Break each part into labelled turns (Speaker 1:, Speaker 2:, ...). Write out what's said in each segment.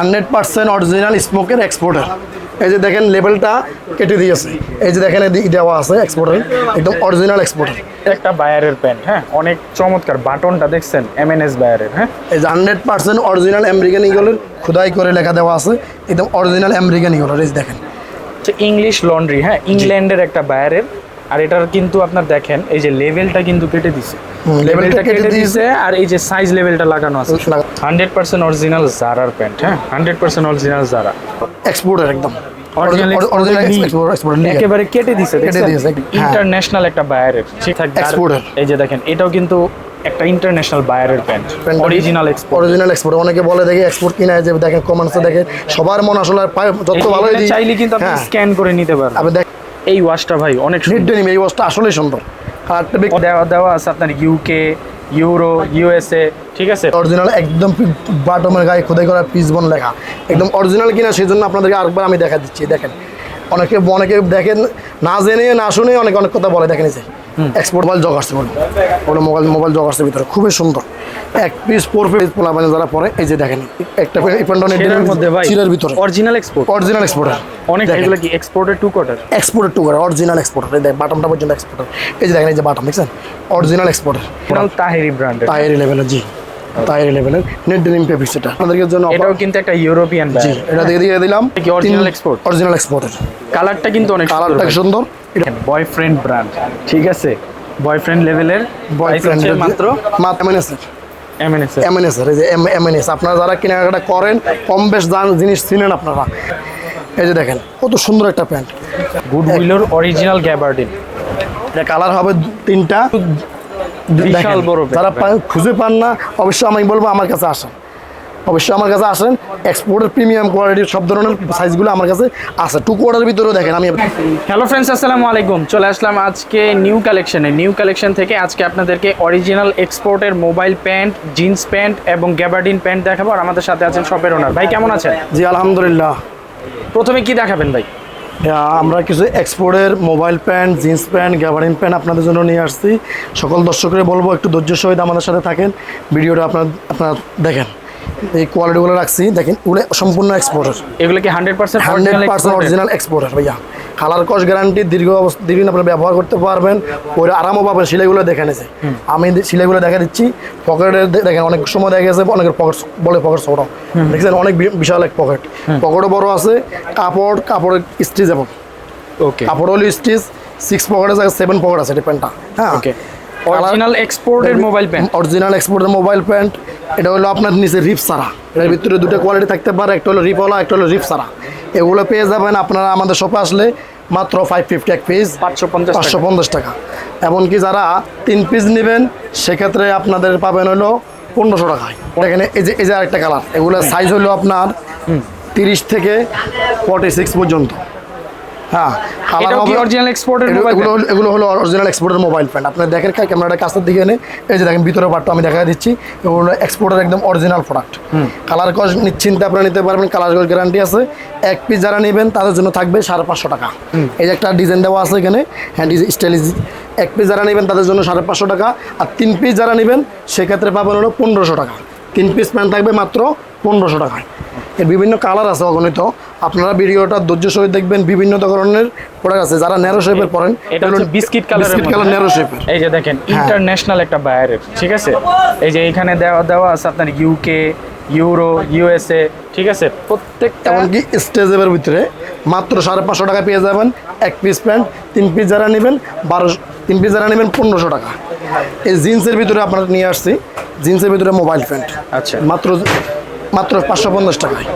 Speaker 1: Hundred percent original স্মোকের exporter. এই যে দেখেন লেভেলটা কেটে দিয়েছে। এই যে দেখেন দেওয়া আছে এক্সপোর্টার একদম অরিজিনাল এক্সপোর্টার।
Speaker 2: একটা বায়ারের প্যান্ট হ্যাঁ? অনেক চমৎকার বাটনটা দেখছেন এমএনএস বায়ারের হ্যাঁ?
Speaker 1: এই যে হান্ড্রেড পার্সেন্ট অরিজিনাল আমেরিকান ইগলের খোদাই করে লেখা দেওয়া আছে একদম অরিজিনাল আমেরিকান ইগলের এই দেখেন।
Speaker 2: ইংলিশ লন্ড্রি হ্যাঁ? ইংল্যান্ডের একটা বায়ারের আর এটার কিন্তু আপনার দেখেন এই যে লেভেলটা কিন্তু কেটে দিছে। লেভেলটা
Speaker 1: কেটে
Speaker 2: দিছে আর এই যে সাইজ লেভেলটা লাগানো আছে। হান্ড্রেড পার্সেন্ট অরিজিনাল জারার প্যান্ট হ্যাঁ? Hundred percent original Zara
Speaker 1: exporter একদম।
Speaker 2: একেবারে কেটে দিছে
Speaker 1: হ্যাঁ।
Speaker 2: ইন্টারন্যাশনাল একটা বায়ারের ঠিক থাকবে আর
Speaker 1: Exporter।
Speaker 2: এই যে দেখেন এটাও কিন্তু একটা ইন্টারন্যাশনাল বায়ারের pant original export
Speaker 1: original export অনেকে বলে দেখে এক্সপোর্ট কিনা যে দেখেন কমেন্টসে দেখে। সবার মন আসলে যত দিই
Speaker 2: চাইলে কিন্তু আপনি স্ক্যান করে নিতে
Speaker 1: আপনি দেখ
Speaker 2: এই ওয়াশটা ভাই অনেক
Speaker 1: নিট ডেনিম এই ওয়াশটা আসলেই সুন্দর। কালারটা
Speaker 2: দেওয়া দেওয়া আছে আপনার ইউকে ইউরো ইউএসএ ঠিক আছে?
Speaker 1: অরিজিনাল একদম বাটমের গায়ে খোদাই করা পিস বন লেখা। একদম অরিজিনাল কিনা সেই জন্য আপনাদেরকে আরেকবার আমি দেখা দিচ্ছি দেখেন। অনেকে অনেকে দেখেন না জেনে না শুনে অনেক অনেক কথা বলে দেখেন এসে যে। এক্সপোর্ট মোবাইল জগ আসছে ওগুলো মোবাইল মোবাইল জগ আসছে ভিতরে। খুবই সুন্দর। এক পিস ফোর পিস পোলা মানে যারা পরে এই যে দেখেন একটা
Speaker 2: সেটার মধ্যে ভাই
Speaker 1: চিরের ভিতরে।
Speaker 2: অরিজিনাল এক্সপোর্ট
Speaker 1: অরিজিনাল এক্সপোর্টার
Speaker 2: অনেক এগুলো কি এক্সপোর্টের টু কোয়ার্টার
Speaker 1: এক্সপোর্টের টু করে অরিজিনাল এক্সপোর্টার এই দেখ বাটনটা পর্যন্ত এক্সপোর্টার এই যে দেখেন এই যে বাটন দেখছেন? অরিজিনাল এক্সপোর্টার
Speaker 2: তাহেরি ব্র্যান্ডের
Speaker 1: টায়ারি লেভেলের জি। টায়ারি লেভেলের নেট ডেনিম পেপিস এটা। জন্য
Speaker 2: এটাও কিন্তু একটা ইউরোপিয়ান
Speaker 1: জি এটা দিয়ে দিলাম।
Speaker 2: original export?
Speaker 1: অরিজিনাল এক্সপোর্টের
Speaker 2: কালারটা কিন্তু অনেক
Speaker 1: কালারটা সুন্দর?
Speaker 2: বয়ফ্রেন্ড ব্র্যান্ড ঠিক আছে? বয়ফ্রেন্ড লেভেলের বয়ফ্রেন্ড মাত্র
Speaker 1: মাত্র এমএনএস
Speaker 2: এমএনএস
Speaker 1: এমএনএস এই যে এমএনএস আপনারা যারা কেনাকাটা করেন কম বেশ জিনিস চিনেন আপনারা। এই যে দেখেন কত সুন্দর একটা প্যান্ট।
Speaker 2: গুড গুডউইলের অরিজিনাল গ্যাবার্ডিন
Speaker 1: এটা কালার হবে তিনটা।
Speaker 2: বিশাল বড়
Speaker 1: যারা খুঁজে পান না অবশ্যই আমি বলব আমার কাছে আসেন। অবশ্যই আমার কাছে আসেন এক্সপোর্টের প্রিমিয়াম কোয়ালিটির সব ধরনের সাইজগুলো আমার কাছে আছে। টু কোয়ার্টার ভিতরেও দেখেন আমি
Speaker 2: হ্যালো ফ্রেন্ডস আসসালামু আলাইকুম। চলে আসলাম আজকে নিউ কালেকশনে নিউ কালেকশন থেকে আজকে আপনাদেরকে অরিজিনাল এক্সপোর্টের মোবাইল প্যান্ট জিন্স প্যান্ট এবং গ্যাবার্ডিন প্যান্ট দেখাবো। আর আমাদের সাথে আছেন শপের ওনার ভাই কেমন আছেন?
Speaker 1: জি আলহামদুলিল্লাহ।
Speaker 2: প্রথমে কি দেখাবেন ভাই?
Speaker 1: আমরা কিছু এক্সপোর্টের mobile pant jeans pant gabardine pant আপনাদের জন্য নিয়ে আসছি। সকল দর্শকরা বলব একটু ধৈর্য সহিত আমাদের সাথে থাকেন। ভিডিওটা আপনার আপনারা দেখেন। এই কোয়ালিটিগুলো রাখছি। দেখেন ওগুলো সম্পূর্ণ এক্সপোর্টের
Speaker 2: এগুলো কি hundred percent
Speaker 1: hundred percent original exporter ভাইয়া। কালার কস গ্যারান্টি দীর্ঘ অবস্থা দীর্ঘদিন আপনার ব্যবহার করতে পারবেন। ওই আরামও পাবেন সিলাইগুলো দেখে নিয়েছে আমি সিলাইগুলো দেখা দিচ্ছি। পকেটের দেখেন অনেক সময় দেখা গেছে অনেকের পকেট বলে পকেট ছোটো। দেখছেন অনেক বিশাল এক পকেট পকেটও বড় আছে কাপড় কাপড়ের স্টিচ এবং
Speaker 2: ওকে
Speaker 1: কাপড় হলো স্টিচ সিক্স পকেট আছে সেভেন পকেট আছে এটা প্যান্টটা হ্যাঁ?
Speaker 2: ওকে অরিজিনাল এক্সপোর্টের মোবাইল প্যান্ট
Speaker 1: অরিজিনাল এক্সপোর্টের মোবাইল প্যান্ট এটা হলো আপনার নিচে রিপ সারা এটার ভিতরে দুটো কোয়ালিটি থাকতে পারে একটা হলো রিপওয়ালা একটা হলো রিপ সারা এগুলো পেয়ে যাবেন আপনারা আমাদের শপে আসলে মাত্র ফাইভ ফিফটি এক পিস
Speaker 2: পাঁচশো পঞ্চাশ
Speaker 1: টাকা। এমনকি যারা তিন পিস নেবেন সেক্ষেত্রে আপনাদের পাবেন হলো পনেরোশো টাকায়। এখানে এই যে এই যে আরেকটা কালার এগুলো সাইজ হলো আপনার তিরিশ থেকে ফর্টি সিক্স পর্যন্ত। হ্যাঁ কালার
Speaker 2: এটাও কি অরিজিনাল এক্সপোর্টের
Speaker 1: এগুলো-
Speaker 2: মোবাইল
Speaker 1: এগুলো হলো- এগুলো হলো অরিজিনাল এক্সপোর্টের মোবাইল আপনি দেখেন ক্যামেরাটা কাছের দিকে এনে এই যে দেখেন ভিতরে পার্টটা আমি দেখা দিচ্ছি। এগুলো এক্সপোর্টের একদম অরিজিনাল প্রোডাক্ট কালার কস নিশ্চিন্তে আপনারা নিতে পারবেন কালার কস গ্যারান্টি আছে। এক পিস যারা নেবেন তাদের জন্য থাকবে সাড়ে পাঁচশো টাকা। এই যে একটা ডিজাইন দেওয়া আছে এখানে হ্যাঁ স্টাইলিশ এক পিস যারা নেবেন তাদের জন্য সাড়ে পাঁচশো টাকা। আর তিন পিস যারা নেবেন সেক্ষেত্রে পাবেন হলো পনেরোশো টাকা। তিন পিস প্যান্ট থাকবে মাত্র পনেরোশো টাকায়। এর বিভিন্ন কালার আছে অগণিত। আপনারা ভিডিওটা ধৈর্য সহিত দেখবেন বিভিন্ন ধরনের প্রোডাক্ট আছে। যারা ন্যারো শেপের পরেন
Speaker 2: এটা হচ্ছে biscuit colour
Speaker 1: biscuit colour narrow শেপের
Speaker 2: এই যে দেখেন ইন্টারন্যাশনাল একটা বায়ারের ঠিক আছে? এই যে এখানে দেওয়া দেওয়া আছে আপনার ইউকে ইউরো ইউএসএ ঠিক আছে? প্রত্যেকটা
Speaker 1: এমনকি স্টেজের ভিতরে মাত্র সাড়ে পাঁচশো টাকা পেয়ে যাবেন। এক পিস প্যান্ট তিন পিস যারা নেবেন বারোশো তিন পিস যারা নেবেন পনেরোশো টাকা। এই জিন্সের ভিতরে আপনারা নিয়ে আসছি। জিন্সের ভিতরে মোবাইল প্যান্ট
Speaker 2: আচ্ছা।
Speaker 1: মাত্র মাত্র পাঁচশো পঞ্চাশ টাকায়।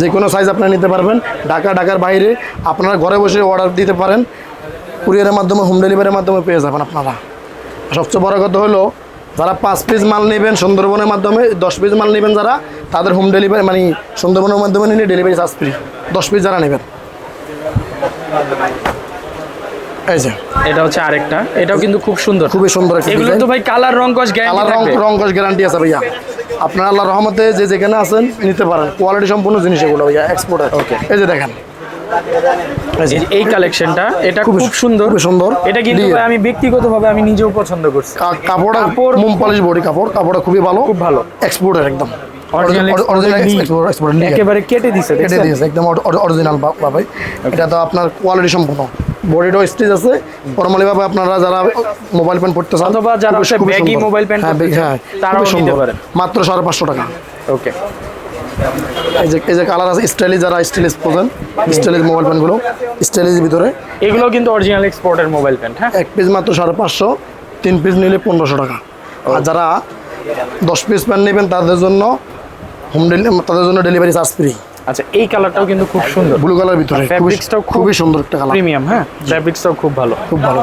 Speaker 1: যে কোনো সাইজ আপনারা নিতে পারবেন। ঢাকা, ঢাকার বাইরে আপনারা ঘরে বসে অর্ডার দিতে পারেন। কুরিয়ারের মাধ্যমে হোম ডেলিভারির মাধ্যমে পেয়ে যাবেন আপনারা। সবচেয়ে বড় কথা হলো, যারা পাঁচ পিস মাল নেবেন সুন্দরবনের মাধ্যমে, দশ পিস মাল নেবেন যারা, তাদের হোম ডেলিভারি মানে সুন্দরবনের মাধ্যমে নিলে ডেলিভারি চার্জ ফ্রি দশ পিস যারা নেবেন। এই যে।
Speaker 2: এটা হচ্ছে আরেকটা। এটাও কিন্তু খুব সুন্দর।
Speaker 1: খুবই সুন্দর
Speaker 2: এগুলো তো ভাই কালার রং কস
Speaker 1: কালার রং
Speaker 2: গ্যারান্টি
Speaker 1: গ্যারান্টি আছে ভাইয়া। আপনার আল্লাহ রহমতে যে যেখানে আছেন নিতে পারেন। কোয়ালিটি সম্পূর্ণ জিনিস এগুলো ভাইয়া এক্সপোর্টার
Speaker 2: Okay.
Speaker 1: এই যে দেখেন। এই
Speaker 2: কালেকশনটা এটা খুব সুন্দর।
Speaker 1: সুন্দর।
Speaker 2: এটা কিন্তু। ভাই আমি ব্যক্তিগতভাবে আমি নিজেও পছন্দ করছি।
Speaker 1: কা- কাপড়টা
Speaker 2: কাপড়-
Speaker 1: মোম পলিশ বডি কাপড়। কাপড়টা খুবই ভালো।
Speaker 2: খুব ভালো।
Speaker 1: এক্সপোর্টার একদম।
Speaker 2: একেবারে কেটে দিছে
Speaker 1: কেটে দিয়েছে একদম অরিজিনাল ভাবে এটা তো আপনার কোয়ালিটি সম্পূর্ণ। বডিটাও স্টিচ আছে। নর্মালি ভাবে আপনারা যারা মোবাইল প্যান্ট পড়তে চান
Speaker 2: অথবা যারা
Speaker 1: খুবই
Speaker 2: baggy
Speaker 1: সুন্দর। হ্যাঁ হ্যাঁ
Speaker 2: তারাও নিতে। পারেন।
Speaker 1: মাত্র সাড়ে পাঁচশো টাকা।
Speaker 2: ওকে।
Speaker 1: এই যে এই যে কালার আছে স্টাইলিশ যারা স্টাইলিশ পোজেন স্টাইলিশ মোবাইল প্যান্টগুলো স্টাইলিশ ভিতরে।
Speaker 2: এগুলো কিন্তু অরিজিনাল এক্সপোর্টের মোবাইল প্যান্ট হ্যাঁ?
Speaker 1: এক পিস মাত্র সাড়ে পাঁচশো তিন পিস নিলে পনেরোশো টাকা। আর যারা দশ পিস প্যান্ট নেবেন তাদের জন্য হোম ডেলিভারি তাদের জন্য ডেলিভারি চার্জ ফ্রি
Speaker 2: আচ্ছা এই কালারটাও কিন্তু খুব সুন্দর।
Speaker 1: ব্লু কালার ভিতরে খুবই
Speaker 2: ফ্যাব্রিক্সটাও
Speaker 1: খুবই সুন্দর একটা কালার
Speaker 2: প্রিমিয়াম হ্যাঁ? ফ্যাব্রিক্সটাও খুব ভালো।
Speaker 1: খুব ভালো।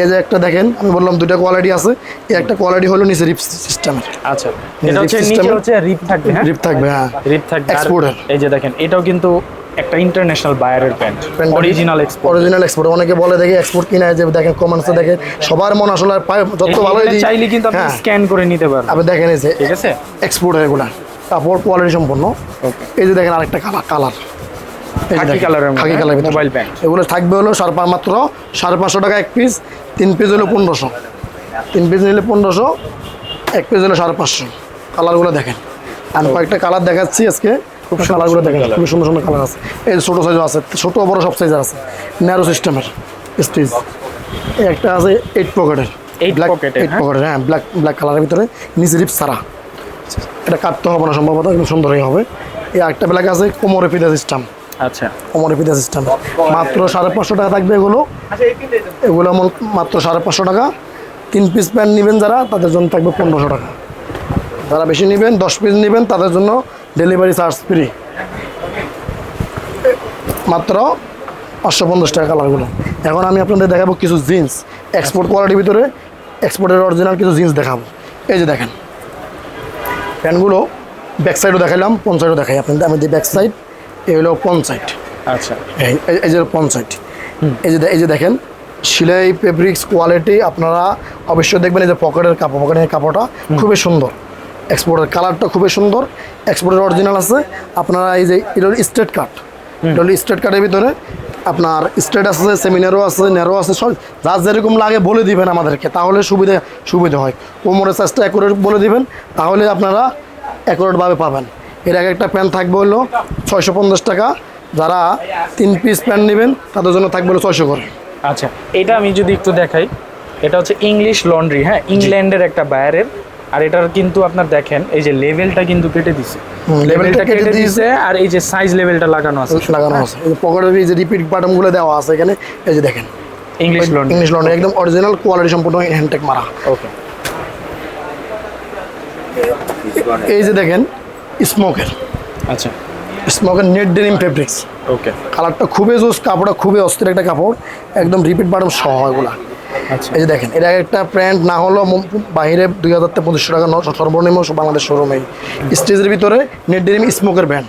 Speaker 1: এই যে একটা দেখেন আমি বললাম দুইটা কোয়ালিটি আছে। এই একটা কোয়ালিটি হলো নিচে রিপ সিস্টেমের
Speaker 2: আচ্ছা এটা হচ্ছে নিচে হচ্ছে রিপ থাকবে হ্যাঁ?
Speaker 1: রিপ থাকবে হ্যাঁ।
Speaker 2: রিপ থাকবে
Speaker 1: Exporter।
Speaker 2: এই যে দেখেন এটাও কিন্তু একটা ইন্টারন্যাশনাল বায়ারের pant original export
Speaker 1: original export অনেকে বলে দেখে এক্সপোর্ট কিনা যে দেখেন কমেন্টসে দেখে সবার মন আসলে আর যত ভালো
Speaker 2: চাইলে কিন্তু আপনি স্ক্যান করে নিতে পারবেন।
Speaker 1: আপনি দেখেন এই যে
Speaker 2: ঠিক আছে?
Speaker 1: এক্সপোর্ট এগুলা। কাপড় কোয়ালিটি সম্পন্ন। এই যে দেখেন আরেকটা colour colour
Speaker 2: khaki
Speaker 1: colour
Speaker 2: mobile pant
Speaker 1: এগুলো থাকবে হলো সাড়ে পাঁচ মাত্র সাড়ে পাঁচশো টাকা এক পিস তিন পিস হলো পনেরোশো। তিন পিস নিলে পনেরোশো এক পিস হলো সাড়ে পাঁচশো। কালারগুলো দেখেন। আমি কয়েকটা কালার দেখাচ্ছি আজকে। খুব কালারগুলো দেখেন। খুবই সুন্দর সুন্দর কালার আছে। এই ছোটো সাইজও আছে ছোটো বড় সব সাইজের আছে। ন্যারো সিস্টেমের স্টিচ একটা আছে এইট পকেটের
Speaker 2: Eight
Speaker 1: ব্ল্যাক এইট? পকেটের হ্যাঁ? ব্ল্যাক ব্ল্যাক কালারের ভিতরে। নিচে রিপ সারা এটা কাটতে হবে না সম্ভবত একদম সুন্দরই হবে। এই একটা ব্ল্যাক আছে কোমরে ফিদা সিস্টেম
Speaker 2: আচ্ছা।
Speaker 1: কোমরে ফিদা সিস্টেম মাত্র সাড়ে পাঁচশো টাকা থাকবে এগুলো। এগুলো মাত্র সাড়ে পাঁচশো টাকা। তিন পিস প্যান্ট নেবেন যারা তাদের জন্য থাকবে পনেরোশো টাকা। যারা বেশি নেবেন দশ পিস নেবেন তাদের জন্য ডেলিভারি চার্জ ফ্রি মাত্র পাঁচশো পঞ্চাশ টাকা কালারগুলো এখন আমি আপনাদের দেখাবো কিছু জিন্স এক্সপোর্ট কোয়ালিটির ভিতরে এক্সপোর্টের অরিজিনাল কিছু জিন্স দেখাবো। এই যে দেখেন। প্যান্টগুলো ব্যাক সাইডও দেখালাম পন সাইডও দেখাই আপনাদের। আমি দিই ব্যাক সাইড এই হলো পন সাইড
Speaker 2: আচ্ছা।
Speaker 1: এই যে পন সাইড এই যে এই যে দেখেন সিলাই ফেব্রিক্স কোয়ালিটি আপনারা অবশ্যই দেখবেন এই যে পকেটের কাপড় পকেটের কাপড়টা খুবই সুন্দর। এক্সপোর্টের কালারটা খুবই সুন্দর। এক্সপোর্টের অরিজিনাল আছে। আপনারা এই যে এটা হলো স্ট্রেট কাট এটা হলো স্ট্রেট কাটের ভিতরে আপনার স্ট্রেট আছে সেমিনারও আছে ন্যারো আছে সব যার যেরকম লাগে বলে দিবেন আমাদেরকে তাহলে সুবিধা সুবিধা হয়। কোমরের সাইজটা অ্যাকুরেট বলে দিবেন তাহলে আপনারা অ্যাকুরেটভাবে পাবেন। এর আগে একটা প্যান্ট থাকবে হলো ছয়শো পঞ্চাশ টাকা যারা তিন পিস প্যান্ট নেবেন তাদের জন্য থাকবে হলো ছয়শো করে।
Speaker 2: আচ্ছা এটা আমি যদি একটু দেখাই এটা হচ্ছে ইংলিশ লন্ড্রি হ্যাঁ? ইংল্যান্ডের একটা বায়ারের আর এটার কিন্তু আপনার দেখেন এই যে লেভেলটা কিন্তু কেটে দিছে। লেভেলটা
Speaker 1: কেটে দিয়েছে।
Speaker 2: আর এই যে সাইজ লেভেলটা লাগানো আছে।
Speaker 1: লাগানো আছে। এই পকেটের এই যে রিপিট বাটনগুলো দেওয়া আছে এখানে এই যে দেখেন।
Speaker 2: ইংলিশ লন্ড্রি
Speaker 1: ইংলিশ লন্ডন একদম অরিজিনাল কোয়ালিটি সম্পূর্ণ হ্যান্ডটেক মারা।
Speaker 2: ওকে
Speaker 1: এই যে দেখেন স্মোকের
Speaker 2: আচ্ছা।
Speaker 1: স্মোকের নেট ডেনিম ফেব্রিক্স
Speaker 2: ওকে
Speaker 1: কালারটা খুবই জোস কাপড়টা খুবই অস্থির একটা কাপড়। একদম রিপিট বাটন সহ এগুলা। এই যে দেখেন এটা একটা প্যান্ট না হলেও বাইরে দুই হাজার থেকে পঁচিশশো টাকা সর্বনিম্ন বাংলাদেশ শোরুমে স্টেজের ভিতরে নেট ডেনিম স্মোকের ব্র্যান্ড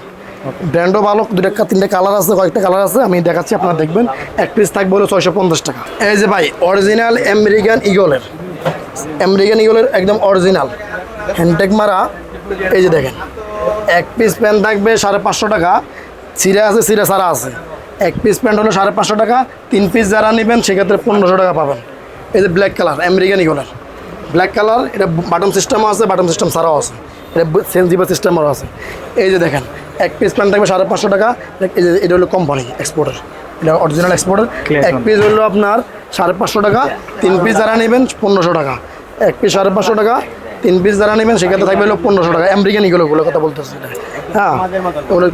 Speaker 1: ব্র্যান্ডও ভালো দুটা তিনটে কালার আছে কয়েকটা কালার আছে আমি দেখাচ্ছি আপনারা দেখবেন। এক পিস থাকবে হলো ছয়শো পঞ্চাশ টাকা। এই যে ভাই অরিজিনাল আমেরিকান ইগলের আমেরিকান ইগলের একদম অরিজিনাল হ্যান্ডটেক মারা এই যে দেখেন। এক পিস প্যান্ট থাকবে সাড়ে পাঁচশো টাকা চিরা আছে চিরা সারা আছে। এক পিস প্যান্ট হলো সাড়ে পাঁচশো টাকা তিন পিস যারা নেবেন সেক্ষেত্রে পনেরোশো টাকা পাবেন। এই যে ব্ল্যাক কালার আমেরিকান ইগলের ব্ল্যাক কালার এটা বাটন সিস্টেমও আছে বাটন সিস্টেম ছাড়াও আছে। এটা সেন্সিবল সিস্টেমও আছে। এই যে দেখেন এক পিস প্যান্ট থাকবে সাড়ে পাঁচশো টাকা। এই যে এটা হলো কোম্পানি এক্সপোর্টের এটা অরিজিনাল এক্সপোর্টের এক পিস হলো আপনার সাড়ে পাঁচশো টাকা তিন পিস যারা নেবেন পনেরোশো টাকা। এক পিস সাড়ে পাঁচশো টাকা তিন পিস যারা নেবেন সেক্ষেত্রে থাকবে হলো পনেরোশো টাকা। আমেরিকান ইগুলোগুলো কথা বলতেছি। এটা হ্যাঁ ওগুলো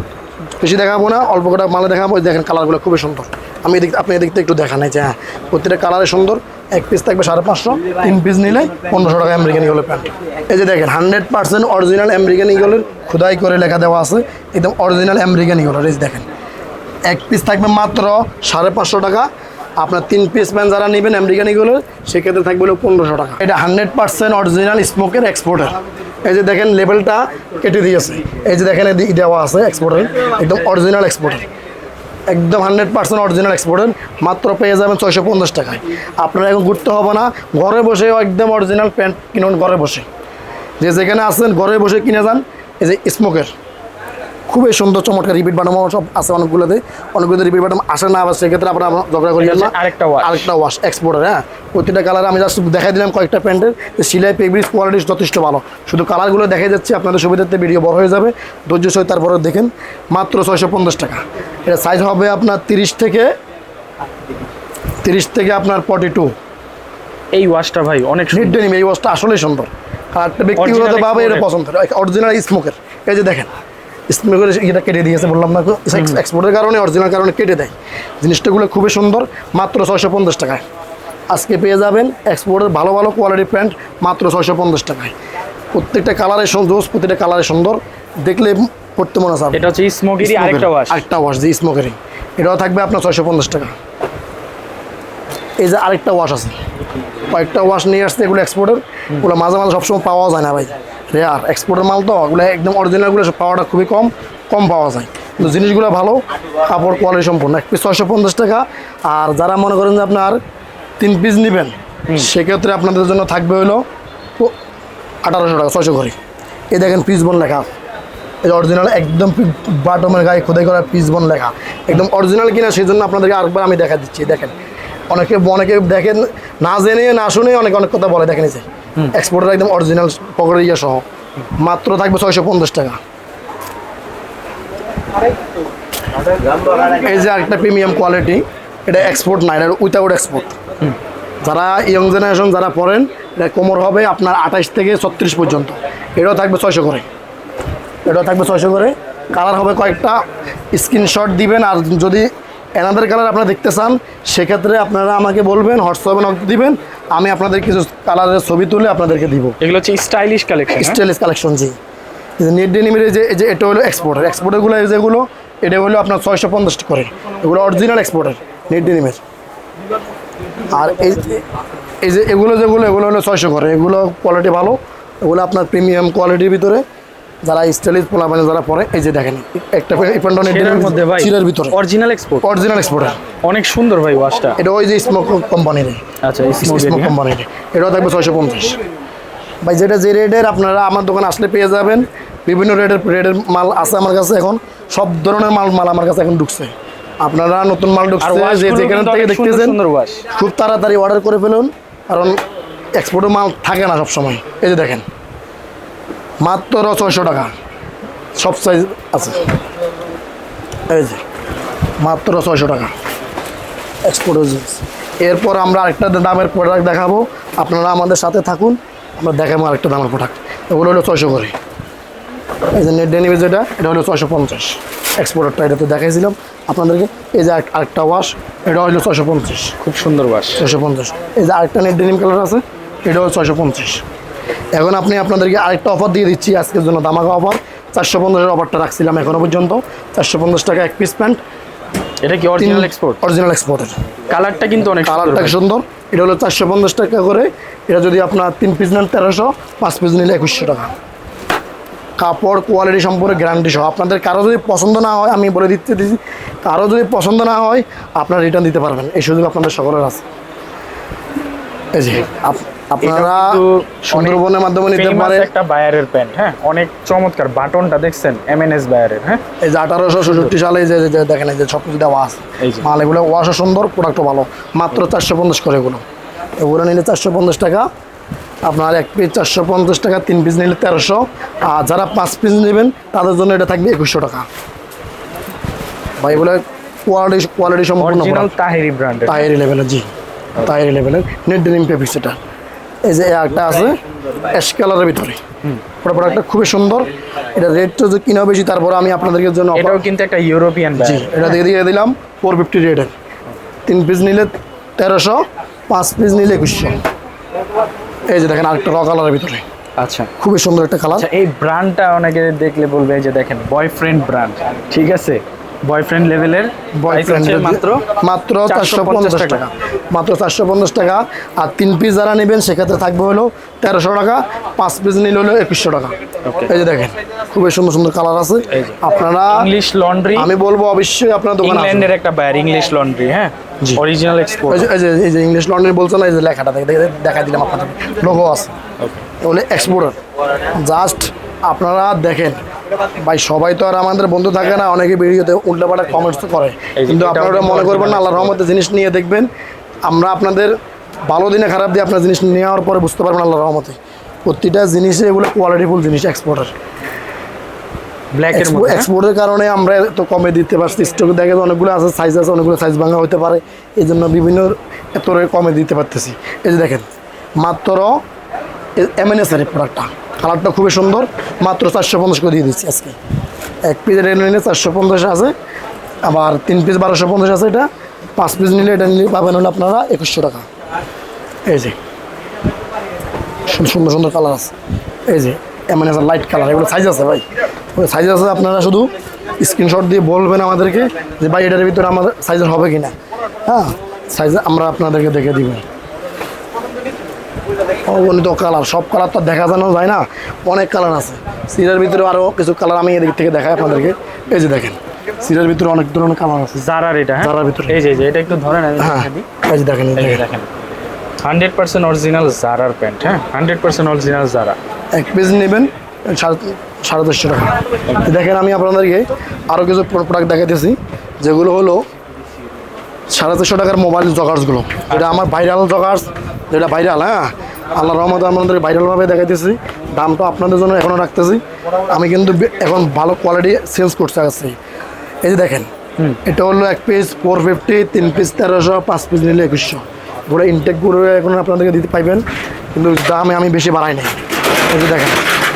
Speaker 1: বেশি দেখাবো না অল্প কটা মালে দেখাবো। দেখেন কালারগুলো খুবই সুন্দর। আমি এদিক আপনি এদিক থেকে একটু দেখান এই যে হ্যাঁ প্রতিটা কালারে সুন্দর। এক পিস থাকবে সাড়ে পাঁচশো। তিন পিস নিলে পনেরোশো টাকা আমেরিকান ইগলের প্যান্ট। এই যে দেখেন হান্ড্রেড পার্সেন্ট অরিজিনাল আমেরিকান ইগলের খোদাই করে লেখা দেওয়া আছে। একদম অরিজিনাল আমেরিকান ইগলের এই দেখেন। এক পিস থাকবে মাত্র সাড়ে পাঁচশো টাকা। আপনার তিন পিস প্যান যারা নেবেন আমেরিকান ইগুলো সেক্ষেত্রে থাকবে হলো পনেরোশো টাকা। এটা হান্ড্রেড পার্সেন্ট অরিজিনাল স্মোকের এক্সপোর্টার এই যে দেখেন লেভেলটা কেটে দিয়েছে। এই যে দেখেন দেওয়া আছে এক্সপোর্টার একদম অরিজিনাল এক্সপোর্টার একদম হান্ড্রেড পার্সেন্ট অরিজিনাল এক্সপোর্টের মাত্র পেয়ে যাবেন ছয়শো পঞ্চাশ টাকায়। আপনারা এখন ঘুরতে হবে না, ঘরে বসে একদম অরিজিনাল প্যান্ট কিনুন ঘরে বসে। যে যেখানে আসেন ঘরে বসে কিনে যান, এই যে স্মোকের খুবই সুন্দর চমৎকার রিপিট বাটম সব আছে অনেকগুলোতে। অনেকগুলোতে রিপিট বাটম আসে না আবার সেক্ষেত্রে আপনারা ঝগড়া করিয়েন না
Speaker 2: আরেকটা wash।
Speaker 1: আরেকটা ওয়াশ এক্সপোর্টার হ্যাঁ? প্রতিটা কালার আমি জাস্ট দেখাই দিলাম কয়েকটা প্যান্টের। সিলাই পেব্রিক্স কোয়ালিটি যথেষ্ট ভালো। শুধু কালারগুলো দেখা যাচ্ছে আপনাদের সুবিধার্থে ভিডিও বড় হয়ে যাবে। ধৈর্য সহ তারপরে দেখেন মাত্র ছয়শো পঞ্চাশ টাকা। এটা সাইজ হবে আপনার তিরিশ থেকে তিরিশ থেকে আপনার ফর্টি টু
Speaker 2: এই ওয়াশটা ভাই অনেক
Speaker 1: নিট ডেনিম এই ওয়াশটা আসলেই সুন্দর। কালারটা ব্যক্তিগতভাবে এটা পছন্দ অরিজিনাল স্মোকের। এই যে দেখেন স্মোকের এটা কেটে দিয়েছে বললাম না এক্সপোর্টের কারণে অরিজিনাল কারণে কেটে দেয়। জিনিসটাগুলো খুবই সুন্দর মাত্র ছয়শো পঞ্চাশ টাকায়। আজকে পেয়ে যাবেন এক্সপোর্টের ভালো ভালো কোয়ালিটির প্যান্ট মাত্র ছয়শো পঞ্চাশ টাকায়। প্রত্যেকটা কালারের সুন্দর প্রত্যেকটা কালারের সুন্দর। দেখলে পড়তে মনে আছে
Speaker 2: এটা হচ্ছে স্মোকেরই আরেকটা ওয়াশ
Speaker 1: আরেকটা ওয়াশ জি স্মোকেরই এটাও থাকবে আপনার ছয়শো পঞ্চাশ টাকা। এই যে আরেকটা ওয়াশ আছে। কয়েকটা ওয়াশ নিয়ে আসছে এগুলো এক্সপোর্টের ওগুলো মাঝে মাঝে সবসময় পাওয়া যায় না ভাই। রেয়ার এক্সপোর্টের মাল তো ওগুলো একদম অরিজিনালগুলো সব পাওয়াটা খুবই কম কম পাওয়া যায়। কিন্তু জিনিসগুলো ভালো কাপড় কোয়ালিটি সম্পূর্ণ এক পিস ছয়শো পঞ্চাশ টাকা। আর যারা মনে করেন যে আপনার তিন পিস নেবেন সেক্ষেত্রে আপনাদের জন্য থাকবে হলো আঠারোশো টাকা ছয়শো করে। এই দেখেন পিস বোন লেখা। এই অরিজিনাল একদম বাটমের গায়ে খোদাই করা পিস বোন লেখা। একদম অরিজিনাল কিনা সেই জন্য আপনাদেরকে আরেকবার আমি দেখা দিচ্ছি দেখেন। অনেকে অনেকে দেখেন না জেনে না শুনে অনেক অনেক কথা বলে দেখেন এই যে। এক্সপোর্টের একদম অরিজিনাল পকেটের ইয়ে সহ। মাত্র থাকবে ছয়শো পঞ্চাশ টাকা। এই যে একটা প্রিমিয়াম কোয়ালিটি এটা এক্সপোর্ট না এটা উইথাউট এক্সপোর্ট যারা ইয়ং জেনারেশন যারা পড়েন, এটা কোমর হবে আপনার আঠাশ থেকে ছত্রিশ পর্যন্ত। এটাও থাকবে ছয়শো করে। এটাও থাকবে ছয়শো করে। কালার হবে কয়েকটা স্ক্রিনশট দিবেন, আর যদি এনাদের কালার আপনারা দেখতে চান, সেক্ষেত্রে আপনারা আমাকে বলবেন, হোয়াটসঅ্যাপে নক দিবেন আমি আপনাদের কিছু কালারের ছবি তুলে আপনাদেরকে দিব।
Speaker 2: এগুলো হচ্ছে স্টাইলিশ কালেকশন
Speaker 1: স্টাইলিশ কালেকশন জি। নেট ডেনিমের যে এই যে এটা হলো এক্সপোর্টার এক্সপোর্টারগুলো এই যেগুলো এটা হলো আপনার ছয়শো পঞ্চাশ করে। এগুলো অরিজিনাল এক্সপোর্টার নেট ডেনিমের আর এই এই যে এগুলো যেগুলো এগুলো হলো ছয়শো করে। এগুলো কোয়ালিটি ভালো এগুলো আপনার প্রিমিয়াম কোয়ালিটির ভিতরে। যারা স্টাইলিশ পোলা মানে যারা পরে এই যে দেখেন একটা
Speaker 2: সেটার মধ্যে ভাই
Speaker 1: চিরের ভিতরে।
Speaker 2: অরিজিনাল এক্সপোর্ট
Speaker 1: অরিজিনাল এক্সপোর্টার
Speaker 2: অনেক সুন্দর ভাই ওয়াশটা
Speaker 1: এটা ওই যে স্মোক কোম্পানির
Speaker 2: আচ্ছা
Speaker 1: স্মোক কোম্পানির এটাও থাকবে ছয়শো পঞ্চাশ। ভাই যেটা যে রেটের আপনারা আমার দোকানে আসলে পেয়ে যাবেন। বিভিন্ন রেটের রেটের মাল আছে আমার কাছে এখন। সব ধরনের মাল মাল আমার কাছে এখন ঢুকছে। আপনারা নতুন মাল ঢুকছে যে যেখান থেকে দেখতেছেন
Speaker 2: সুন্দর ওয়াশ
Speaker 1: খুব তাড়াতাড়ি অর্ডার করে ফেলুন। কারণ এক্সপোর্টের মাল থাকে না সবসময়। এই যে দেখেন মাত্র ছয়শো টাকা। সব সাইজ আছে। এই যে মাত্র ছয়শো টাকা। এক্সপোর্টের জিনিস এরপর আমরা আরেকটা দামের প্রোডাক্ট দেখাবো। আপনারা আমাদের সাথে থাকুন। আমরা দেখাবো আরেকটা দামের প্রোডাক্ট এগুলো হলো ছয়শো করে। এই যে নেট ডেনিভি যেটা এটা হলো ছয়শো পঞ্চাশ। এক্সপোর্টারটা এটা তো দেখাইছিলাম। আপনাদেরকে এই যে আরেকটা ওয়াশ এটা হলো ছয়শো পঞ্চাশ।
Speaker 2: খুব সুন্দর ওয়াশ
Speaker 1: ছয়শো পঞ্চাশ। এই যে আরেকটা নেট ডেনিম কালার আছে এটা হলো ছয়শো পঞ্চাশ। এখন আপনি আপনাদেরকে আরেকটা অফার দিয়ে দিচ্ছি আজকের জন্য দামাকা অফার চারশো পঞ্চাশের অফারটা রাখছিলাম এখনও পর্যন্ত। চারশো পঞ্চাশ টাকা এক পিস প্যান্ট
Speaker 2: এটা কি অরিজিনাল এক্সপোর্ট
Speaker 1: অরিজিনাল এক্সপোর্টের
Speaker 2: কালারটা কিন্তু অনেক
Speaker 1: কালারটা সুন্দর। এটা হলো চারশো পঞ্চাশ টাকা করে। এটা যদি আপনার তিন পিস নেন তেরোশো পাঁচ পিস নিলে একুশশো টাকা। কাপড় কোয়ালিটি সম্পর্কে গ্যারান্টি সহ। আপনাদের কারও যদি পছন্দ না হয় আমি বলে দিতে দিচ্ছি। কারও যদি পছন্দ না হয় আপনারা রিটার্ন দিতে পারবেন। এই সুযোগ আপনাদের সকলের আছে। এই যে আপ- আপনারা সুন্দরবনের মাধ্যমে নিতে পারে
Speaker 2: একটা বায়ারের প্যান্ট হ্যাঁ? অনেক চমৎকার। বাটনটা দেখছেন এমএনএস বায়ারের হ্যাঁ?
Speaker 1: এই যে আঠারোশো ষষট্টি সালে যে দেখেন এই যে সব কিছু দেওয়া আছে। মাল এগুলো ওয়াশও সুন্দর প্রোডাক্টও ভালো। মাত্র চারশো পঞ্চাশ করে এগুলো। এগুলো নিলে চারশো পঞ্চাশ টাকা। আপনার এক পিস চারশো পঞ্চাশ টাকা তিন পিস নিলে তেরোশো। আর যারা পাঁচ পিস নেবেন তাদের জন্য এটা থাকবে একুশশো টাকা। ভাই এগুলো কোয়ালিটি কোয়ালিটি সম্পূর্ণ
Speaker 2: তাহেরি ব্র্যান্ডের
Speaker 1: টায়ারি লেভেলের জি। টায়ারি লেভেলের নেট ডেনিম পেপিক্স এটা এই যে একটা আছে অ্যাশ কালারের ভিতরে। পুরো প্রোডাক্টটা খুবই সুন্দর। এটা রেটটা যে কিনা বেশি তারপরে আমি আপনাদেরকে জন্য
Speaker 2: এটাও কিন্তু একটা ইউরোপিয়ান
Speaker 1: জি এটা দিয়ে দিয়ে দিলাম ফোর ফিফটি রেটের তিন পিস নিলে তেরোশো পাঁচ পিস নিলে একুশশো। এই যে দেখেন আরেকটা র কালারের ভিতরে।
Speaker 2: আচ্ছা।
Speaker 1: খুবই সুন্দর একটা কালার
Speaker 2: আচ্ছা এই ব্র্যান্ডটা অনেকে দেখলে বলবে যে দেখেন বয়ফ্রেন্ড ব্র্যান্ড ঠিক আছে? বয়ফ্রেন্ড লেভেলের
Speaker 1: বয়ফ্রেন্ড
Speaker 2: মাত্র
Speaker 1: মাত্র চারশো পঞ্চাশ টাকা। মাত্র চারশো পঞ্চাশ টাকা। আর তিন পিস যারা নেবেন সেক্ষেত্রে থাকবে হলো তেরোশো টাকা পাঁচ পিস নিলে হলো একুশশো টাকা। এই যে দেখেন খুবই সুন্দর সুন্দর কালার আছে। আপনারা
Speaker 2: ইংলিশ লন্ড্রি
Speaker 1: আমি বলব অবশ্যই আপনার দোকানে।
Speaker 2: ইংল্যান্ডের একটা বায়ার ইংলিশ লন্ড্রি হ্যাঁ। অরিজিনাল এক্সপোর্ট
Speaker 1: এই যে- এই যে ইংলিশ লন্ড্রি বলছে না এই যে লেখাটা দেখে দেখে- দেখা দিলাম আপনাদের। লোগো আছে। বলে এক্সপোর্টার জাস্ট আপনারা দেখেন ভাই সবাই তো আর আমাদের বন্ধু থাকে না অনেকে ভিডিওতে উল্টাপাল্টা কমেন্টস
Speaker 2: তো করে।
Speaker 1: কিন্তু আপনারা মনে করবেন না আল্লাহর রহমতে জিনিস নিয়ে দেখবেন। আমরা আপনাদের ভালো দিনে খারাপ দিয়ে আপনার জিনিস নেওয়ার পরে বুঝতে পারবেন আল্লাহ রহমতে। প্রতিটা জিনিসে এগুলো কোয়ালিটিফুল জিনিস এক্সপোর্টার
Speaker 2: মধ্যে হ্যাঁ?
Speaker 1: এক্সপোর্টের কারণে আমরা এত কমে দিতে পারছি। স্টক দেখে তো অনেকগুলো আছে সাইজ আছে অনেকগুলো সাইজ ভাঙা হতে পারে। এই জন্য বিভিন্ন এত কমে দিতে পারতেছি। এই যে দেখেন মাত্র এমএনএসের প্রোডাক্টটা কালারটা খুবই সুন্দর, মাত্র চারশো পঞ্চাশ করে দিয়ে দিচ্ছি আজকে। এক পিস এটা নিলে চারশো পঞ্চাশ আছে, আবার তিন পিস বারোশো পঞ্চাশ আছে এটা। পাঁচ পিস নিলে এটা নিলে পাবেন হলে আপনারা একুশশো টাকা। এই যে সুন্দর সুন্দর সুন্দর কালার আছে। এই যে এমন আছে লাইট কালার এগুলো সাইজ আছে ভাই? ওই সাইজ আছে আপনারা শুধু স্ক্রিনশট দিয়ে বলবেন আমাদেরকে যে ভাই এটার ভিতরে আমাদের সাইজের হবে কি না হ্যাঁ সাইজ আমরা আপনাদেরকে দেখে দিব। অগণিত কালার সব কালার তো দেখা জানো যায় না অনেক কালার আছে। সিরের ভিতরে আরও কিছু কালার আমি এদিক থেকে দেখাই আপনাদেরকে। এই যে দেখেন সিরের ভিতরে অনেক ধরনের কালার আছে।
Speaker 2: জারার এটা হ্যাঁ?
Speaker 1: জারার ভিতরে।
Speaker 2: এই যে এটা একটু ধরেন
Speaker 1: হ্যাঁ। এই যে দেখেন এই দেখেন।
Speaker 2: হান্ড্রেড পার্সেন্ট অরিজিনাল জারার প্যান্ট হ্যাঁ? Hundred percent original Zara.
Speaker 1: এক পিস নেবেন সাড়ে সাড়ে দশশো টাকা। দেখেন আমি আপনাদেরকে আরও কিছু প্রোডাক্ট দেখাইতেছি যেগুলো হলো সাড়ে চারশো টাকার মোবাইল জগার্সগুলো। এটা আমার ভাইরাল জগার্স যেটা ভাইরাল হ্যাঁ? আল্লাহ রহমতে আপনাদের ভাইরালভাবে দেখাইতেছি। দামটা আপনাদের জন্য এখনও রাখতেছি। আমি কিন্তু এখন ভালো কোয়ালিটি চেঞ্জ করতে আসছি এই যে দেখেন এটা হলো এক পিস ফোর ফিফটি তিন পিস তেরোশো পাঁচ পিস নিলে একুশশো। পুরো ইনটেকগুলো এখন আপনাদেরকে দিতে পাইবেন কিন্তু দামে আমি বেশি বাড়াই নাই। এই যে দেখেন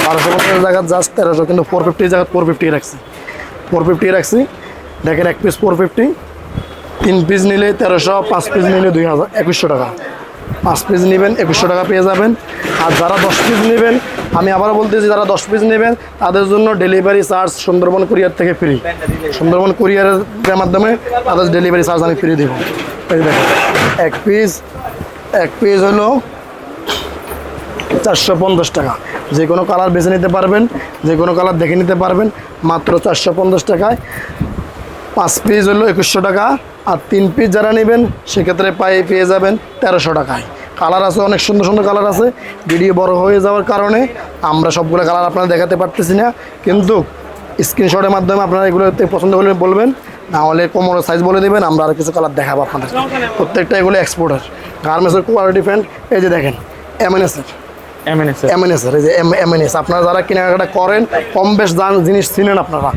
Speaker 1: বারোশো পঞ্চাশ জায়গা জাস্ট তেরোশো কিন্তু ফোর ফিফটি জায়গা ফোর ফিফটি রাখছি। ফোর ফিফটি রাখছি। দেখেন এক পিস ফোর ফিফটি তিন পিস নিলে তেরোশো পাঁচ পিস নিলে দুই হাজার একুশশো টাকা। পাঁচ পিস নেবেন, একুশশো টাকা পেয়ে যাবেন। আর যারা দশ পিস নেবেন, আমি আবারও বলতেছি, যারা দশ পিস নেবেন, তাদের জন্য ডেলিভারি চার্জ সুন্দরবন কুরিয়ার থেকে ফ্রি সুন্দরবন কুরিয়ারের মাধ্যমে তাদের ডেলিভারি চার্জ আমি ফ্রি দেবো। এক পিস এক পিস হলো চারশো পঞ্চাশ টাকা। যে কোনো কালার বেছে নিতে পারবেন, যে কোনো কালার দেখে নিতে পারবেন, মাত্র চারশো পঞ্চাশ টাকায়। পাঁচ পিস হলো একুশশো টাকা আর তিন পিস যারা নেবেন, সেক্ষেত্রে পায়ে পেয়ে যাবেন তেরোশো টাকায়। কালার আছে, অনেক সুন্দর সুন্দর কালার আছে। ভিডিও বড় হয়ে যাওয়ার কারণে আমরা সবগুলো কালার আপনারা দেখাতে পারতেছি না। কিন্তু স্ক্রিনশটের মাধ্যমে আপনারা এগুলোতে পছন্দ হলে বলবেন, না হলে কোমরের সাইজ বলে দেবেন, আমরা আর কিছু কালার দেখাবো আপনাদের প্রত্যেকটা এগুলো এক্সপোর্টার গার্মেন্টসের কোয়ালিটি ফ্যান্ট এই যে দেখেন এমএনএসের এই যে এমএনএস আপনারা যারা কেনাকাটা করেন কম বেশ দাম জিনিস চিনেন আপনারা।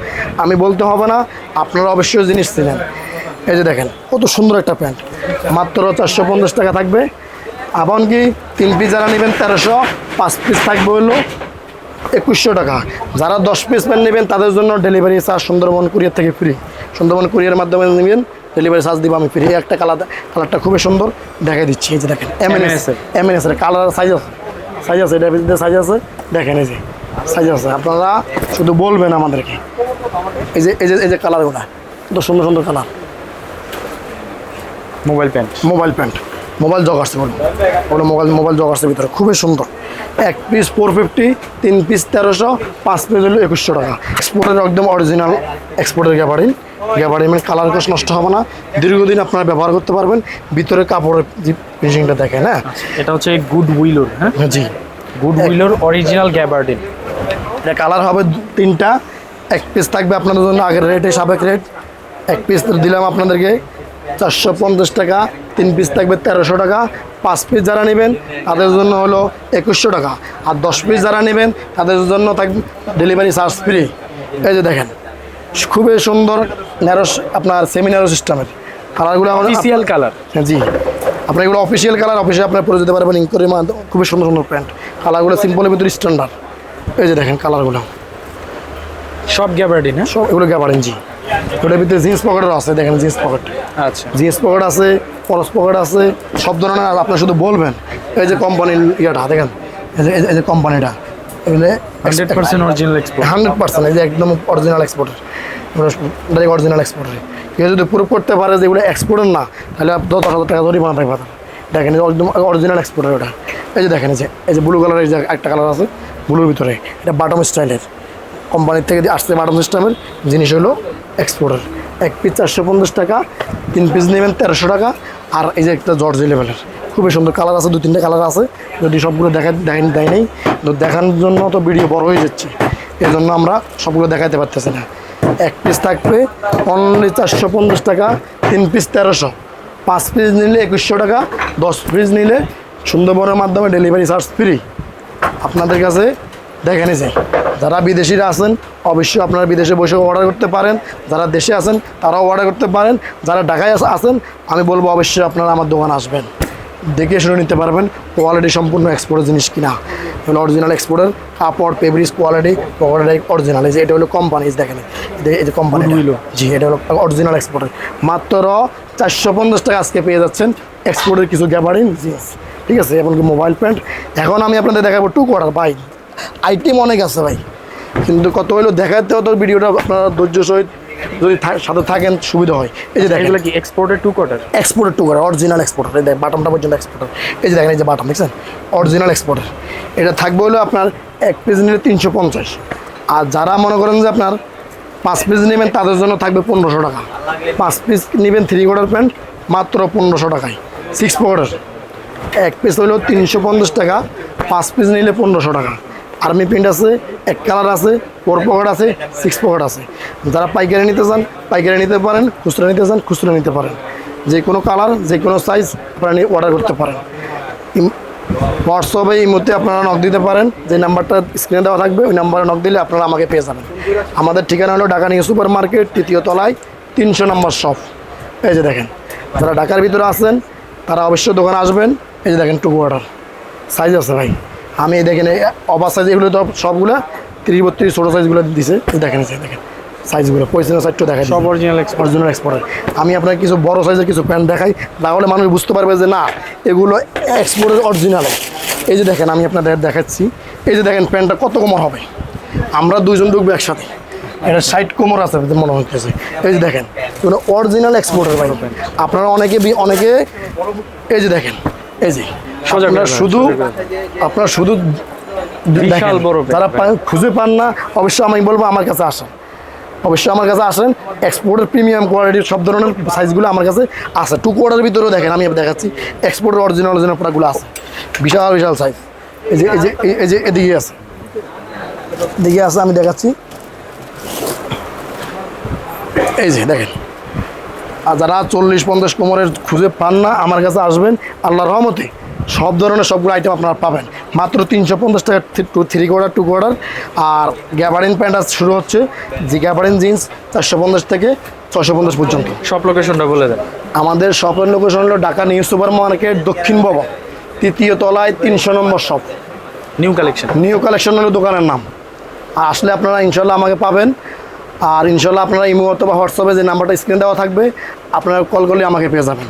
Speaker 1: আমি বলতে হবে না আপনারা অবশ্যই জিনিস চিনেন। এই যে দেখেন কত সুন্দর একটা প্যান্ট। মাত্র চারশো পঞ্চাশ টাকা থাকবে। এমন কি তিন পিস যারা নেবেন তেরোশো পাঁচ পিস থাকবে হলো একুশশো টাকা। যারা দশ পিস প্যান্ট নেবেন তাদের জন্য ডেলিভারি চার্জ সুন্দরবন কুরিয়ার থেকে ফ্রি সুন্দরবন কুরিয়ার মাধ্যমে নেবেন ডেলিভারি চার্জ দিব আমি ফ্রি একটা কালার কালারটা খুবই সুন্দর দেখাই দিচ্ছি। এই যে দেখেন এমএনএস
Speaker 2: M&S এর।
Speaker 1: এমএনএস এর কালার সাইজ আছে। সাইজ আছে এটার ভিতরে সাইজ আছে। দেখেন এই যে সাইজ আছে। আপনারা শুধু বলবেন আমাদেরকে। এই যে এই যে এই যে কালারগুলো কত সুন্দর সুন্দর colour
Speaker 2: mobile pant
Speaker 1: mobile pant mobile joggers বলব ওগুলো মোবাইল মোবাইল জগার্সের ভিতরে। খুবই সুন্দর। এক পিস ফোর ফিফটি তিন পিস তেরোশো পাঁচ পিস হলো একুশশো টাকা। এক্সপোর্টের একদম অরিজিনাল এক্সপোর্টের গ্যাবারিন গ্যাবারিন মানে কালার কোষ নষ্ট হবে না। দীর্ঘদিন আপনারা ব্যবহার করতে পারবেন। ভিতরে কাপড়ের যে ফিনিশিংটা দেখেন হ্যাঁ?
Speaker 2: এটা হচ্ছে গুড উইলোর হ্যাঁ?
Speaker 1: জি।
Speaker 2: গুড উইলোর অরিজিনাল গ্যাবার্ডিন
Speaker 1: এটা কালার হবে তিনটা। এক পিস থাকবে আপনাদের জন্য আগের রেটে সাবেক রেট এক পিস দিলাম আপনাদেরকে চারশো পঞ্চাশ টাকা। তিন পিস থাকবে তেরোশো টাকা। পাঁচ পিস যারা নেবেন তাদের জন্য হলো একুশশো টাকা। আর দশ পিস যারা নেবেন তাদের জন্য থাকবে ডেলিভারি চার্জ ফ্রি এই যে দেখেন। খুবই সুন্দর ন্যারো আপনার সেমিনারো সিস্টেমের কালারগুলো আমাদের
Speaker 2: অফিসিয়াল কালার
Speaker 1: হ্যাঁ, জি। আপনার এগুলো অফিসিয়াল কালার অফিসে আপনার পরে যেতে পারবেন ইনকোয়ারি খুবই সুন্দর সুন্দর প্যান্ট কালারগুলো সিম্পলের ভিতরে স্ট্যান্ডার্ড এই যে দেখেন কালারগুলো
Speaker 2: সব গ্যাবার্ডিন হ্যাঁ
Speaker 1: সব এগুলো গ্যাবারেন জি। ওটার ভিতরে জিন্স পকেটও আছে দেখেন জিন্স পকেট
Speaker 2: আচ্ছা।
Speaker 1: জিন্স পকেট আছে পরস পকেট আছে সব ধরনের আর আপনি শুধু বলবেন এই যে কোম্পানির ইয়েটা দেখেন এই যে- এই যে কোম্পানিটা এগুলো
Speaker 2: hundred percent original export
Speaker 1: hundred percent এই যে একদম original exporter direct original exporter কেউ যদি প্রুভ করতে পারে যে এগুলো এক্সপোর্টার না তাহলে আপনি দশ হাজার টাকা ধরেই থাকবে দেখেন একদম অরিজিনাল এক্সপোর্টার ওটা। এই যে দেখেন যে এই যে ব্লু কালারের যে একটা কালার আছে ব্লুর ভিতরে এটা বাটম স্টাইলের কোম্পানির থেকে আসছে বাটম সিস্টেমের জিনিস হলো এক্সপোর্টার এক পিস চারশো পঞ্চাশ টাকা তিন পিস নেবেন তেরোশো টাকা আর এই যে একটা জর্জি লেভেলের খুবই সুন্দর কালার আছে, দু তিনটে কালার আছে। যদি সবগুলো দেখা দেখেন দেয় নেই, তো দেখানোর জন্য তো ভিডিও বড় হয়ে যাচ্ছে। এই জন্য আমরা সবগুলো দেখাতে পারতেছি না। এক পিস থাকবে অনলি চারশো পঞ্চাশ টাকা, তিন পিস তেরোশো। পাঁচ পিস নিলে একুশশো টাকা, দশ পিস নিলে সুন্দরবনের মাধ্যমে ডেলিভারি চার্জ ফ্রি আপনাদের কাছে দেখে নিয়েছে যারা বিদেশিরা আছেন, অবশ্যই আপনারা বিদেশে বসে অর্ডার করতে পারেন। যারা দেশে আছেন, তারাও অর্ডার করতে পারেন। যারা ঢাকায় আছেন, আমি বলব অবশ্যই আপনারা আমার দোকানে আসবেন। দেখে শুনে নিতে পারবেন কোয়ালিটি সম্পূর্ণ এক্সপোর্টের জিনিস কিনা। হলো অরিজিনাল এক্সপোর্টের কাপড় পেব্রিক্স কোয়ালিটি কোয়ালিটি অরিজিনাল এই যে এটা হলো কোম্পানি দেখেন এই যে- কোম্পানি জি এটা হলো অরিজিনাল এক্সপোর্টের মাত্র চারশো পঞ্চাশ টাকা আজকে পেয়ে যাচ্ছেন এক্সপোর্টের কিছু গ্যাবারিন জিন্স। ঠিক আছে এমনকি মোবাইল প্যান্ট এখন আমি আপনাদের দেখাবো টু কোয়ার্টার ভাই। আইটেম অনেক আছে ভাই। কিন্তু কত হলো দেখাতেও তো ভিডিওটা আপনারা ধৈর্য সহিত যদি সাথে থাকেন সুবিধা হয়। এই যে দেখেন।
Speaker 2: এগুলো কি এক্সপোর্টের টু কোয়ার্টার
Speaker 1: এক্সপোর্টের টু করে অরিজিনাল এক্সপোর্টার এই দেখ বাটনটা পর্যন্ত এক্সপোর্টার এই যে দেখেন এই যে বাটন দেখছেন? অরিজিনাল এক্সপোর্টার এটা থাকবে হলো আপনার এক পিস নিলে তিনশো পঞ্চাশ। আর যারা মনে করেন যে আপনার পাঁচ পিস নেবেন তাদের জন্য থাকবে পনেরোশো টাকা। পাঁচ পিস নেবেন থ্রি কোয়ার্টার প্যান্ট মাত্র পনেরোশো টাকায়। সিক্স পকেটের এক পিস হলো তিনশো পঞ্চাশ টাকা পাঁচ পিস নিলে পনেরোশো টাকা। আর্মি প্রিন্ট আছে, এক কালার আছে ফোর পকেট আছে সিক্স পকেট আছে। যারা পাইকারি নিতে চান, পাইকারি নিতে পারেন, খুচরা নিতে চান, খুচরা নিতে পারেন। যে কোনো কালার, যে কোনো সাইজ আপনারা অর্ডার করতে পারেন। হোয়াটসঅ্যাপে এই মুহূর্তে আপনারা নক দিতে পারেন, যে নাম্বারটা স্ক্রিনে দেওয়া থাকবে, ওই নাম্বারে নক দিলে আপনারা আমাকে পেয়ে যাবেন। আমাদের ঠিকানা হলো ঢাকা নিউ সুপার মার্কেট তৃতীয় তলায়, তিনশো নম্বর শপ এই যে দেখেন, যারা ঢাকার ভিতরে আছেন, তারা অবশ্যই দোকানে আসবেন। এই যে দেখেন টু অর্ডার সাইজ আছে ভাই। আমি দেখেন অবার সাইজ এগুলো তো সবগুলো তিরিশ বত্রিশ ছোটো সাইজগুলো দিছে। দেখেন দেখেন সাইজগুলো পঁয়ত্রিশ সাইজটা দেখাই
Speaker 2: সব অরিজিনাল
Speaker 1: অরিজিনাল এক্সপোর্টার আমি আপনাকে কিছু বড় সাইজের কিছু প্যান্ট দেখাই তাহলে মানুষ বুঝতে পারবে যে না এগুলো এক্সপোর্টের অরিজিনাল এই যে দেখেন আমি আপনাদের দেখাচ্ছি। এই যে দেখেন প্যান্টটা কত কোমর হবে? আমরা দুজন ঢুকবো একসাথে। এটা সাইড কোমর আছে মনে হচ্ছে এই যে দেখেন এগুলো অরিজিনাল এক্সপোর্টের ভাই। আপনারা অনেকে অনেকে এই যে দেখেন এই যে আপনারা শুধু আপনারা শুধু
Speaker 2: বিশাল বড়
Speaker 1: পান- খুঁজে পান না। অবশ্যই আমি বলব আমার কাছে আসেন। অবশ্যই আমার কাছে আসেন। এক্সপোর্টের প্রিমিয়াম কোয়ালিটির সব ধরনের সাইজগুলো আমার কাছে আছে। টু কোয়ার্টার ভিতরেও দেখেন আমি দেখাচ্ছি। এক্সপোর্টের অরিজিনাল অরিজিনাল প্রোডাক্টগুলো আছে। বিশাল বিশাল সাইজ এই যে এই যে এই- এই যে এদিকে আছে। এদিকে আছে আমি দেখাচ্ছি। এই যে দেখেন। আর যারা চল্লিশ পঞ্চাশ কোমরের খুঁজে পান না আমার কাছে আসবেন। আল্লাহর রহমতে। সব ধরনের সবগুলো আইটেম আপনারা পাবেন। মাত্র তিনশো পঞ্চাশ টাকা two three quarter two quarter আর গ্যাবারিন প্যান্ট আজ শুরু হচ্ছে। যে গ্যাবারিন জিন্স চারশো পঞ্চাশ থেকে ছশো পঞ্চাশ পর্যন্ত।
Speaker 2: সব লোকেশনটা বলে দেন।
Speaker 1: আমাদের শপের লোকেশন হলো ঢাকা নিউ সুপার মার্কেট দক্ষিণ ভবন। তৃতীয় তলায় তিনশো নম্বর shop
Speaker 2: new collection
Speaker 1: new collection হলো দোকানের নাম। আর আসলে আপনারা ইনশাল্লাহ আমাকে পাবেন। আর ইনশাল্লাহ আপনারা ইমো অথবা হোয়াটসঅ্যাপে যে নাম্বারটা স্ক্রিনে দেওয়া থাকবে আপনারা কল করলে আমাকে পেয়ে যাবেন।